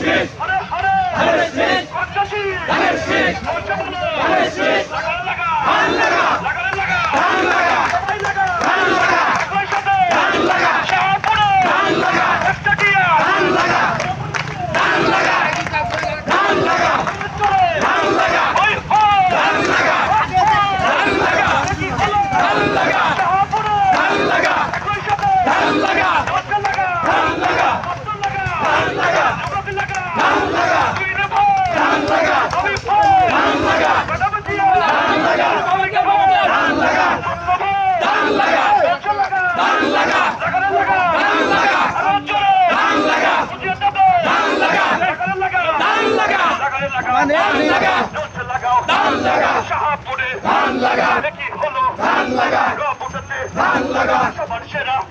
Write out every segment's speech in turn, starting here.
শেষ হরে হরে হরে শেষ পঞ্চশীল হরে শেষ পঞ্চমূল হরে শেষ ধান লাগা। ধান লাগা। ধান লাগা।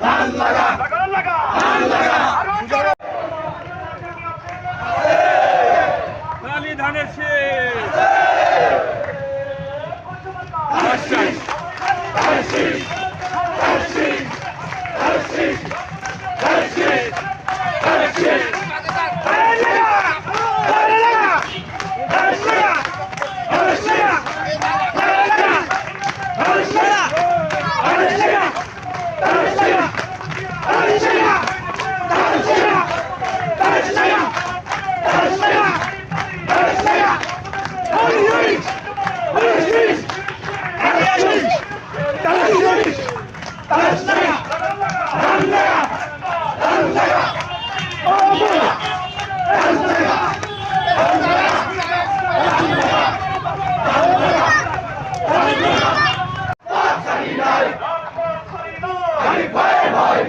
ধান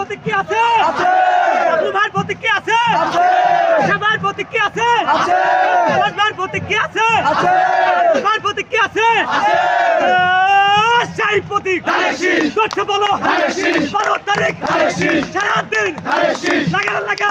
প্রতীক্ষী আছে? আব্দুল ভাইয়ের প্রতীক্ষী আছে? ভাইয়ের প্রতীক্ষী আছে? ভাইয়ের প্রতীক্ষী আছে? ভাইয়ের প্রতীক্ষী আছে? সেই প্রতীক। বলো। বারো তারিখ। সারা দিন লাগা।